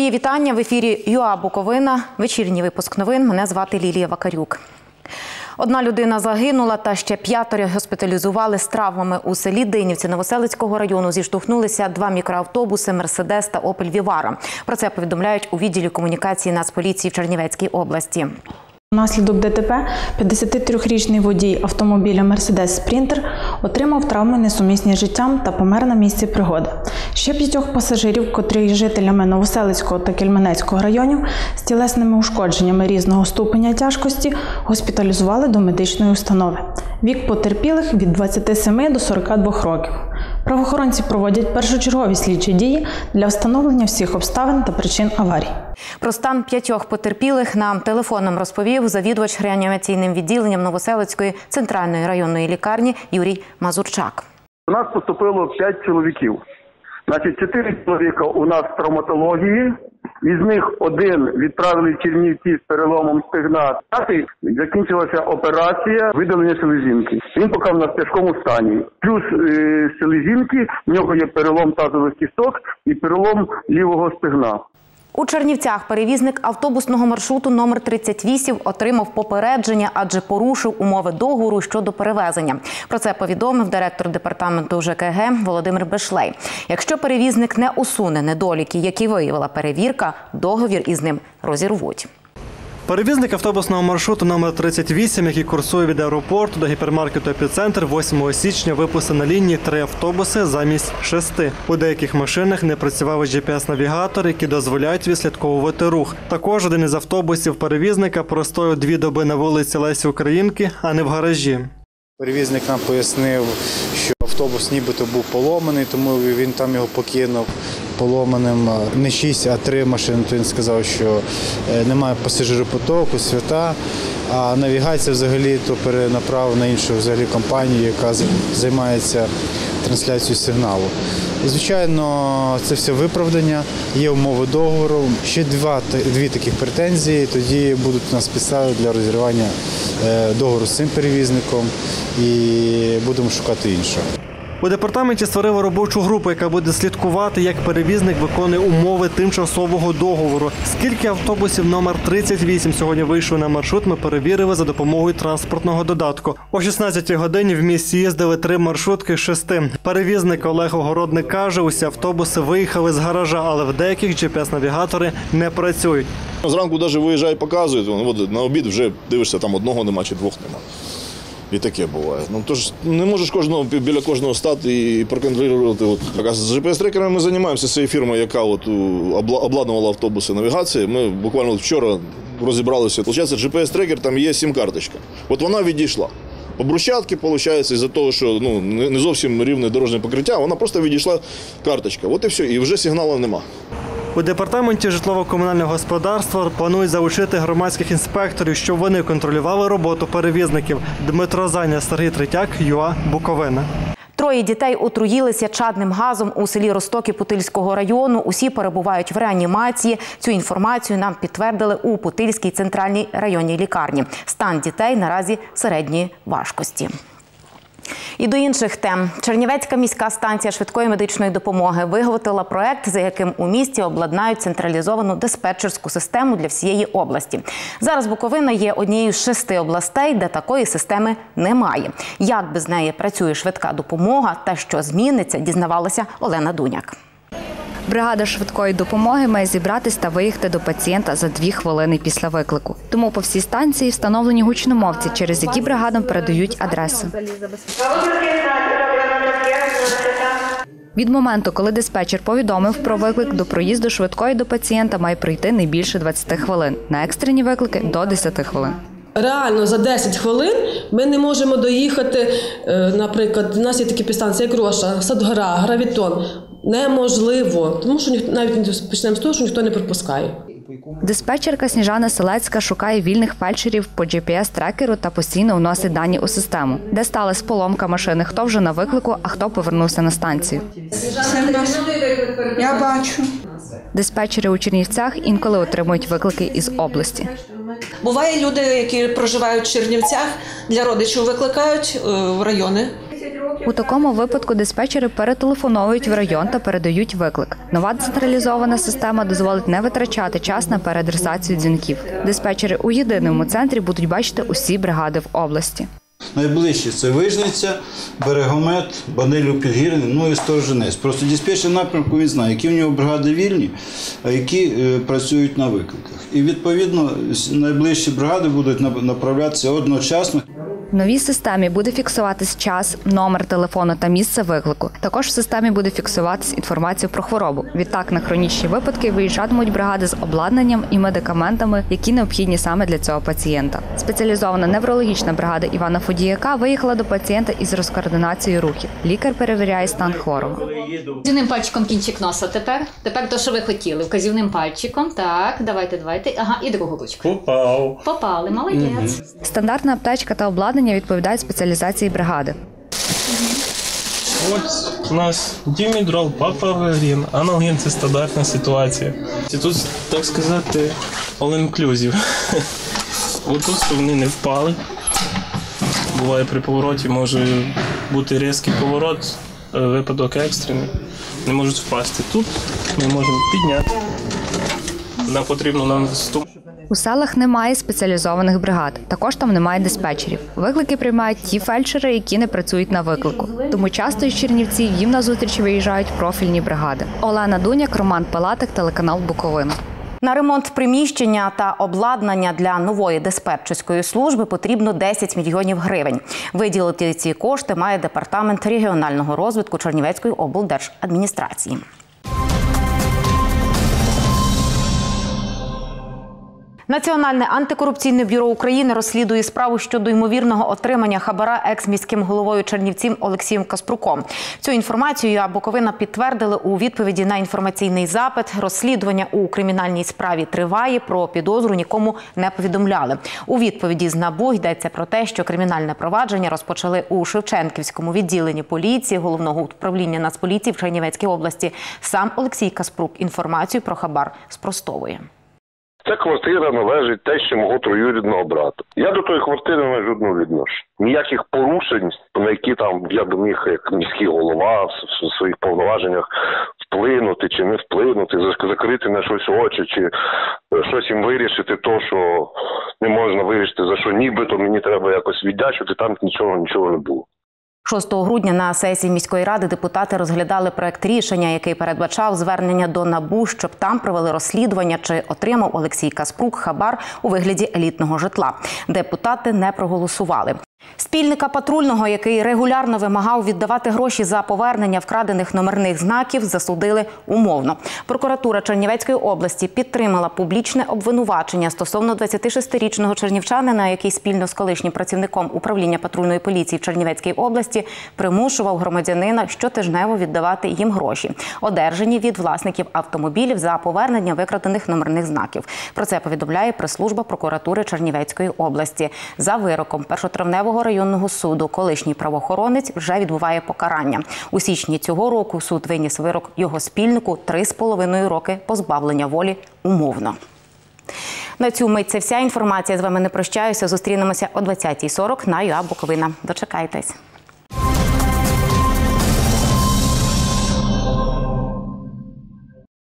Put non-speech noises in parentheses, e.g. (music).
Мої вітання в ефірі ЮА Буковина. Вечірній випуск новин. Мене звати Лілія Вакарюк. Одна людина загинула, та ще п'ятеро госпіталізували з травмами у селі Динівці Новоселицького району. Зіштовхнулися два мікроавтобуси Мерседес та Опель Вівара. Про це повідомляють у відділі комунікації Нацполіції в Чернівецькій області. Внаслідок ДТП 53-річний водій автомобіля Мерседес Спрінтер отримав травми несумісні життям та помер на місці пригоди. Ще п'ятьох пасажирів, котрі жителями Новоселицького та Кельменецького районів з тілесними ушкодженнями різного ступеня тяжкості, госпіталізували до медичної установи. Вік потерпілих від 27 до 42 років. Правоохоронці проводять першочергові слідчі дії для встановлення всіх обставин та причин аварій. Про стан п'ятьох потерпілих нам телефоном розповів завідувач реанімаційним відділенням Новоселицької центральної районної лікарні Юрій Мазурчак. У нас поступило 5 чоловіків. Значить, 4 чоловіка у нас в травматології. Із них один відправили в Чернівці з переломом стегна. П'ятий закінчилася операція видалення селезінки. Він поки в нас в тяжкому стані. Плюс е, селезінки, в нього є перелом тазових кісток і перелом лівого стегна. У Чернівцях перевізник автобусного маршруту номер 38 отримав попередження, адже порушив умови договору щодо перевезення. Про це повідомив директор департаменту ЖКГ Володимир Бешлей. Якщо перевізник не усуне недоліки, які виявила перевірка, договір із ним розірвуть. Перевізник автобусного маршруту номер 38, який курсує від аеропорту до гіпермаркету «Епіцентр», 8 січня випустив на лінії три автобуси замість шести. У деяких машинах не працював GPS-навігатор, які дозволяють відслідковувати рух. Також один із автобусів перевізника простояв дві доби на вулиці Лесі Українки, а не в гаражі. Перевізник нам пояснив, що автобус нібито був поломаний, тому він там його покинув поломаним. Не 6, а 3 машини. То він сказав, що е, немає пасажиропотоку, свята. А навігація взагалі то перенаправив на іншу взагалі компанію, яка займається трансляцією сигналу. Звичайно, це все виправдання, є умови договору. Ще два, дві таких претензії, тоді будуть у нас підстави для розірвання е, договору з цим перевізником і будемо шукати іншого. У департаменті створили робочу групу, яка буде слідкувати, як перевізник виконує умови тимчасового договору. Скільки автобусів номер 38 сьогодні вийшов на маршрут, ми перевірили за допомогою транспортного додатку. О 16-й годині в місті їздили три маршрутки з шести. Перевізник Олег Огородник каже, усі автобуси виїхали з гаража, але в деяких GPS-навігатори не працюють. Зранку навіть виїжджає, показують, ну, от на обід вже дивишся, там одного нема чи двох нема. І таке буває. Ну тож не можеш кожного біля кожного стати і проконтролювати. От. З GPS-трекерами ми займаємося цією фірмою, яка от обладнувала автобуси навігації. Ми буквально вчора розібралися. Получається, GPS-трекер там є сім-карточка. От вона відійшла. По брусчатки, виходить, із-за того, що ну, не зовсім рівне дорожнє покриття, вона просто відійшла карточка. От і все, і вже сигналів нема. У департаменті житлово-комунального господарства планують залучити громадських інспекторів, щоб вони контролювали роботу перевізників. Дмитро Заня, Сергій Третяк, ЮА Буковина. Троє дітей отруїлися чадним газом у селі Ростоки Путильського району. Усі перебувають в реанімації. Цю інформацію нам підтвердили у Путильській центральній районній лікарні. Стан дітей наразі середньої важкості. І до інших тем Чернівецька міська станція швидкої медичної допомоги виготовила проект, за яким у місті обладнають централізовану диспетчерську систему для всієї області. Зараз Буковина є однією з шести областей, де такої системи немає. Як без неї працює швидка допомога та що зміниться, дізнавалася Олена Дуняк. Бригада швидкої допомоги має зібратись та виїхати до пацієнта за дві хвилини після виклику. Тому по всій станції встановлені гучномовці, через які бригадам передають адреси. Від моменту, коли диспетчер повідомив про виклик до проїзду швидкої до пацієнта, має пройти не більше 20 хвилин. На екстрені виклики до 10 хвилин. Реально за 10 хвилин ми не можемо доїхати. е, Наприклад, у нас є такі підстанції, як Роша, Садгора, Гравітон. Неможливо, тому що ніхто навіть не почнемо з того, що ніхто не пропускає. Диспетчерка Сніжана Селецька шукає вільних фельдшерів по GPS-трекеру та постійно вносить дані у систему, де сталася поломка машини, хто вже на виклику, а хто повернувся на станцію. Я бачу. Диспетчери у Чернівцях інколи отримують виклики із області. Буває люди, які проживають в Чернівцях, для родичів викликають е, в райони. У такому випадку диспетчери перетелефоновують в район та передають виклик. Нова децентралізована система дозволить не витрачати час на переадресацію дзвінків. Диспетчери у єдиному центрі будуть бачити усі бригади в області. Найближчі це Вижниця, Берегомет, Банилів Підгірний, ну і Сторожинець. Просто диспетчер напрямку він знає, які в нього бригади вільні, а які е, працюють на викликах. І відповідно найближчі бригади будуть нап- направлятися одночасно. В новій системі буде фіксуватись час, номер телефону та місце виклику. Також в системі буде фіксуватись інформація про хворобу. Відтак на хронічні випадки виїжджатимуть бригади з обладнанням і медикаментами, які необхідні саме для цього пацієнта. Спеціалізована неврологічна бригада Івана Фодіяка виїхала до пацієнта із розкоординацією рухів. Лікар перевіряє стан хворого. Вказівним пальчиком кінчик носа тепер. Тепер то, що ви хотіли. Вказівним пальчиком. Так, давайте, давайте. Ага, і другу ручку. Попав. Попали, молодець. Стандартна аптечка та обладнання відповідають спеціалізації бригади. Ось у нас дімідрол, папаверін, аналгін це стандартна ситуація. І тут, так сказати, all inclusive. (laughs) Отут щоб вони не впали. Буває при повороті може бути різкий поворот, е, випадок екстрений. Не можуть впасти. Тут ми можемо підняти. Нам потрібно нам ступ. У селах немає спеціалізованих бригад. Також там немає диспетчерів. Виклики приймають ті фельдшери, які не працюють на виклику. Тому часто із Чернівців їм на зустріч виїжджають профільні бригади. Олена Дуняк, Роман Палатик, телеканал Буковина. На ремонт приміщення та обладнання для нової диспетчерської служби потрібно 10 мільйонів гривень. Виділити ці кошти має департамент регіонального розвитку Чернівецької облдержадміністрації. Національне антикорупційне бюро України розслідує справу щодо ймовірного отримання хабара екс-міським головою Чернівців Олексієм Каспруком. Цю інформацію я Буковина підтвердили у відповіді на інформаційний запит. Розслідування у кримінальній справі триває. Про підозру нікому не повідомляли. У відповіді з НАБУ йдеться про те, що кримінальне провадження розпочали у Шевченківському відділенні поліції головного управління Нацполіції в Чернівецькій області. Сам Олексій Каспрук інформацію про хабар спростовує. Ця квартира належить тещі мого троюрідного брата. Я до тої квартири не жодного відношення. Ніяких порушень, на які там я би міг як міський голова в своїх повноваженнях вплинути чи не вплинути, закрити на щось очі, чи е, щось їм вирішити, то що не можна вирішити, за що нібито мені треба якось віддячити, там нічого нічого не було. 6 грудня на сесії міської ради депутати розглядали проект рішення, який передбачав звернення до НАБУ, щоб там провели розслідування, чи отримав Олексій Каспрук хабар у вигляді елітного житла. Депутати не проголосували. Спільника патрульного, який регулярно вимагав віддавати гроші за повернення вкрадених номерних знаків, засудили умовно. Прокуратура Чернівецької області підтримала публічне обвинувачення стосовно 26-річного чернівчанина, який спільно з колишнім працівником управління патрульної поліції в Чернівецькій області примушував громадянина щотижнево віддавати їм гроші, одержані від власників автомобілів за повернення викрадених номерних знаків. Про це повідомляє прес-служба прокуратури Чернівецької області. За вироком першотравневого районного суду колишній правоохоронець вже відбуває покарання. У січні цього року суд виніс вирок його спільнику 3,5 роки позбавлення волі умовно. На цю мить це вся інформація. З вами не прощаюся. Зустрінемося о 20.40 на ЮА Буковина. Дочекайтесь.